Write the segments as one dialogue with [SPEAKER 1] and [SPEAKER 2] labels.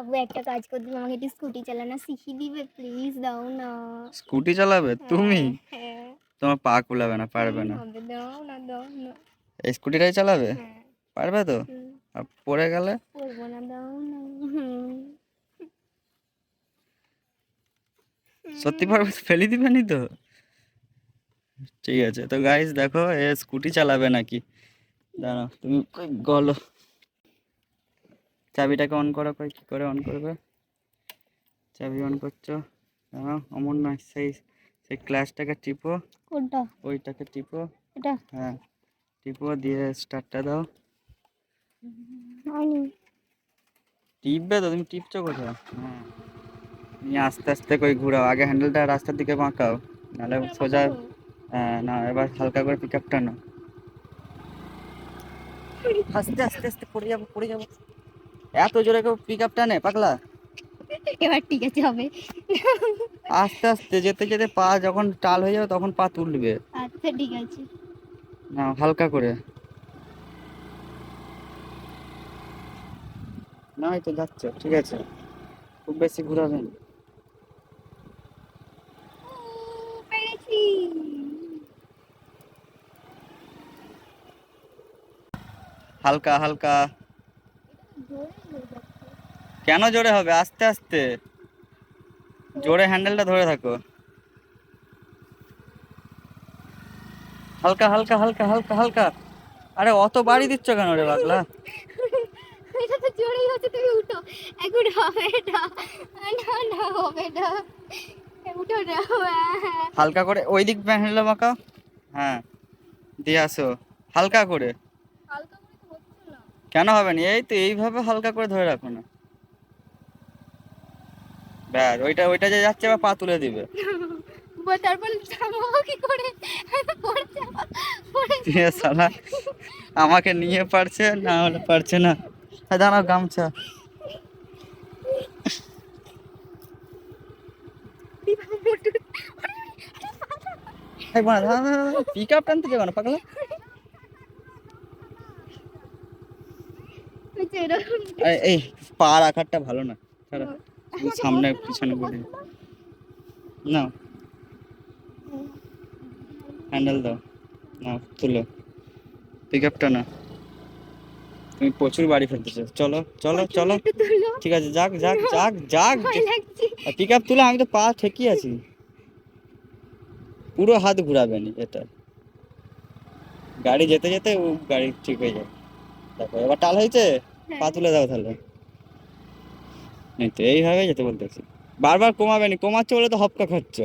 [SPEAKER 1] আবু একটা কাজ করতে হবে, আমাকে একটু স্কুটি চালানো শিখিয়ে দিবে প্লিজ দাও না।
[SPEAKER 2] স্কুটি চালাবে? তুমি?
[SPEAKER 1] হ্যাঁ।
[SPEAKER 2] তোমার পা কুলাবে না পারবে না।
[SPEAKER 1] দাও না দাও না।
[SPEAKER 2] এই স্কুটিটাই চালাবে?
[SPEAKER 1] হ্যাঁ।
[SPEAKER 2] পারবে তো? আর পড়ে গেলে?
[SPEAKER 1] করব না দাও না।
[SPEAKER 2] সত্যি পারবে? ফেলে দিবেনি তো? ঠিক আছে তো গাইস দেখো এ স্কুটি চালাবে নাকি? দাঁড়াও তুমি গলো? চাবিটাকে অন করো কই কি করে অন করবে? চাবি অন করছ? দাঁড়াও অমন নয় সেই সেই ক্লাসটাকে টিপো।
[SPEAKER 1] কোনটা?
[SPEAKER 2] ওইটাকে টিপো।
[SPEAKER 1] এটা?
[SPEAKER 2] হ্যাঁ টিপো দিয়ে স্টার্টটা দাও। টিপবে তো তুমি টিপছো কোথায়? হ্যাঁ। নিয়ে আস্তে আস্তে কই ঘুরাও আগে হ্যান্ডেলটা রাস্তার দিকে বাঁকাও নাহলে সোজা হ্যাঁ না এবার হালকা করে পিক আপটা নাও। আস্তে আস্তে আস্তে পড়ে যাব পড়ে যাব। এত জোরে কেউ পিক আপটা নে পাগলা?
[SPEAKER 1] এবার ঠিক আছে হবে।
[SPEAKER 2] আস্তে আস্তে যেতে যেতে পা যখন টাল হয়ে যাবে তখন পা তুলবে।
[SPEAKER 1] আচ্ছা ঠিক আছে।
[SPEAKER 2] না হালকা করে। না তো যাচ্ছে ঠিক আছে। খুব বেশি ঘুরাবেন হালকা হালকা। কেন জোরে হবে? আস্তে আস্তে। জোরে হ্যান্ডেলটা ধরে থাকো। হালকা হালকা হালকা হালকা হালকা। আরে অত বাড়ি দিচ্ছ কেন রে পাগলা?
[SPEAKER 1] এটা তো জোরেই হচ্ছে তুমি উঠো। এখন হবে না। না না হবে না। উঠো না।
[SPEAKER 2] হালকা করে ওই দিক হ্যান্ডেলটা মাখাও। হ্যাঁ দিয়ে আসো। হালকা করে।
[SPEAKER 1] হালকা করে
[SPEAKER 2] কেন হবে না? এই তো এইভাবে হালকা করে ধরে রাখো না। ব্যাস ওইটা ওইটা যে যাচ্ছে আবার পা তুলে দিবে।
[SPEAKER 1] তারপর কি করে?
[SPEAKER 2] আমাকে নিয়ে পারছে না হলে পারছে না। দাঁড়াও গামছা। পিক আপ টানতে যাব না পাগলা? এই, পা রাখারটা ভালো না সামনে পিছনে করে নাও। হ্যান্ডেল দাও। নাও তুলো। পিক আপটা না তুমি প্রচুর বাড়ি ফেলতেছো। চলো চলো চলো। ঠিক আছে যাক যাক যাক যাক। পিক আপ তুলে আমি তো পা ঠেকি আছি। পুরো হাত ঘুরাবেন এটা। গাড়ি যেতে যেতে ও গাড়ি ঠিক হয়ে যাবে। দেখো এবার টাল হয়েছে? পা তুলে দাও তাহলে। এই তো এইভাবে যেতে বলতেছি। বারবার কমাবেনি কমাচ্ছে বলে তো হপকা খাচ্ছ।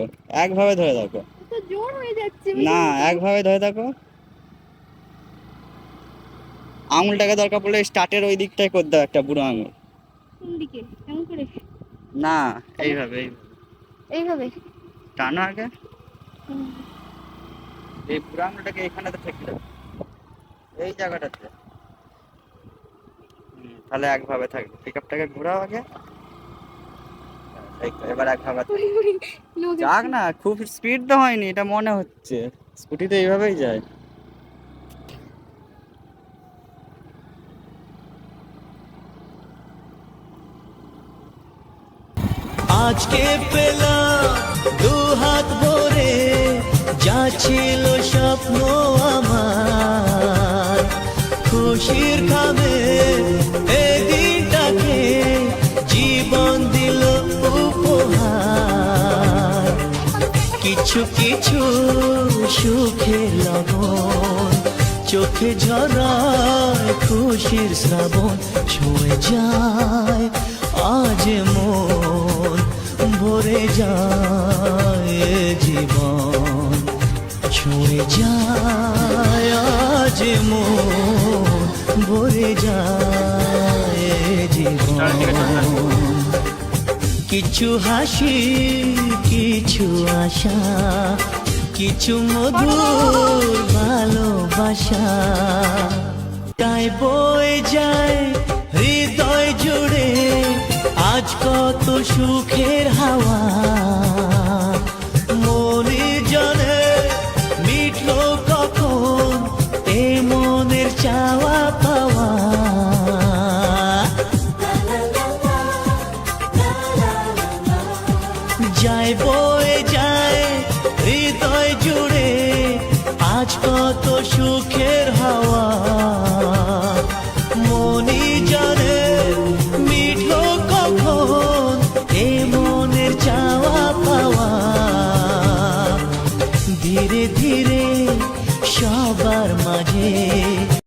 [SPEAKER 2] একভাবে ধরে থাকো
[SPEAKER 1] তো
[SPEAKER 2] না একভাবে ধরে থাকো আঙুলটাকে দরকার পড়লে স্টার্টের ওই দিকটাই করে দাও একটা বুড়ো আঙুল। না এইভাবে এইভাবে। টানো আগে। এই বুড়ো আঙুলটাকে এখানেতে ঠেকে দাও। এই জায়গাটাতে। তাহলে একভাবে থাকবে। পিক আপটাকে ঘোরাও আগে। তো, এবার। যাক না খুব স্পিড তো হয়নি এটা মনে হচ্ছে। স্কুটি তো এইভাবেই যায়।
[SPEAKER 3] আজকে পেলাম দু হাত ভরে যা ছিল স্বপ্ন আমার। খুশির খাবে কিছু কিছু সুখে লবণ, চোখে ঝরায় খুশির শ্রাবণ ছুঁয়ে যায় আজ মন, ভরে যায় জীবন। ছুঁয়ে যায় আজ মন, ভরে যায় জীবন। কিছু হাসি, কিছু আশা, কিছু মধুর ভালোবাসা। তাই বয়ে যায় হৃদয় জুড়ে আজ কত সুখের হাওয়া। বয়ে যায় হৃদয় জুড়ে আজ কত সুখ